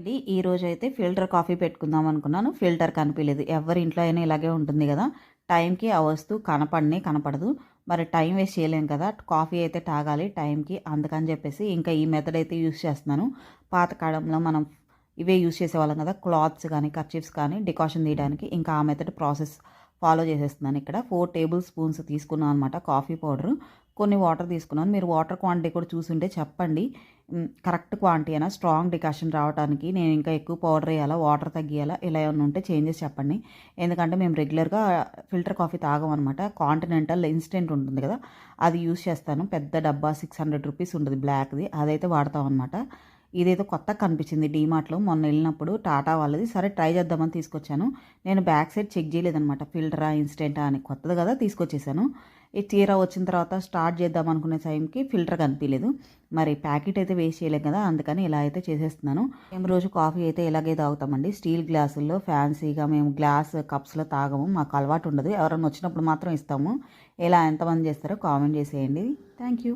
ఇది ఈ రోజు అయితే ఫిల్టర్ కాఫీ పెట్టుకుందాం అనుకున్నాను. ఫిల్టర్ కనిపించలేదు ఎవరి ఇంట్లో అయినా ఇలాగే ఉంటుంది కదా. టైంకి ఆ వస్తువు కనపడనే కనపడదు. మరి టైం వేస్ట్ చేయలేం కదా. కాఫీ అయితే తాగాలి టైంకి. అందుకని చెప్పేసి ఇంకా ఈ మెథడ్ అయితే యూస్ చేస్తున్నాను. పాతకాలంలో మనం ఇవే యూస్ చేసేవాళ్ళం కదా. క్లాత్స్ కానీ కర్చీఫ్స్ కానీ డికాషన్ తీయడానికి ఇంకా ఆ మెథడ్ ప్రాసెస్ ఫాలో చేసేస్తున్నాను ఇక్కడ. ఫోర్ టేబుల్ స్పూన్స్ తీసుకున్నాను అనమాట కాఫీ పౌడర్. కొన్ని వాటర్ తీసుకున్నాను. మీరు వాటర్ క్వాంటిటీ కూడా చూసుంటే చెప్పండి. కరెక్ట్ క్వాంటిటీ అయినా స్ట్రాంగ్ డికాషన్ రావడానికి నేను ఇంకా ఎక్కువ పౌడర్ వేయాలా? వాటర్ తగ్గియాలా? ఇలా ఏమైనా ఉంటే చేంజెస్ చెప్పండి. ఎందుకంటే మేము రెగ్యులర్గా ఫిల్టర్ కాఫీ తాగం అనమాట కాంటినెంటల్ ఇన్స్టెంట్ ఉంటుంది కదా అది యూస్ చేస్తాను. పెద్ద డబ్బా సిక్స్ హండ్రెడ్ రూపీస్ ఉంటుంది బ్లాక్ది. అదైతే వాడతాం అనమాట ఇదేదో కొత్తగా కనిపించింది డీమార్ట్లో. మొన్న వెళ్ళినప్పుడు టాటా వాళ్ళది. సరే ట్రై చేద్దామని తీసుకొచ్చాను. నేను బ్యాక్ సైడ్ చెక్ చేయలేదనమాట ఫిల్టరా ఇన్స్టెంటా అని. కొత్తది కదా తీసుకొచ్చేసాను. ఈ చీర వచ్చిన తర్వాత స్టార్ట్ చేద్దాం అనుకునే టైంకి ఫిల్టర్ కనిపించలేదు. మరి ప్యాకెట్ అయితే వేస్ట్ చేయలేం కదా అందుకని ఇలా అయితే చేసేస్తున్నాను. మేము రోజు కాఫీ అయితే ఇలాగే తాగుతామండి. స్టీల్ గ్లాసుల్లో ఫ్యాన్సీగా మేము గ్లాస్ కప్స్లో తాగము. మాకు అలవాటు ఉండదు. ఎవరైనా వచ్చినప్పుడు మాత్రం ఇస్తాము. ఇలా ఎంతమంది చేస్తారో కామెంట్ చేసేయండి. Thank you.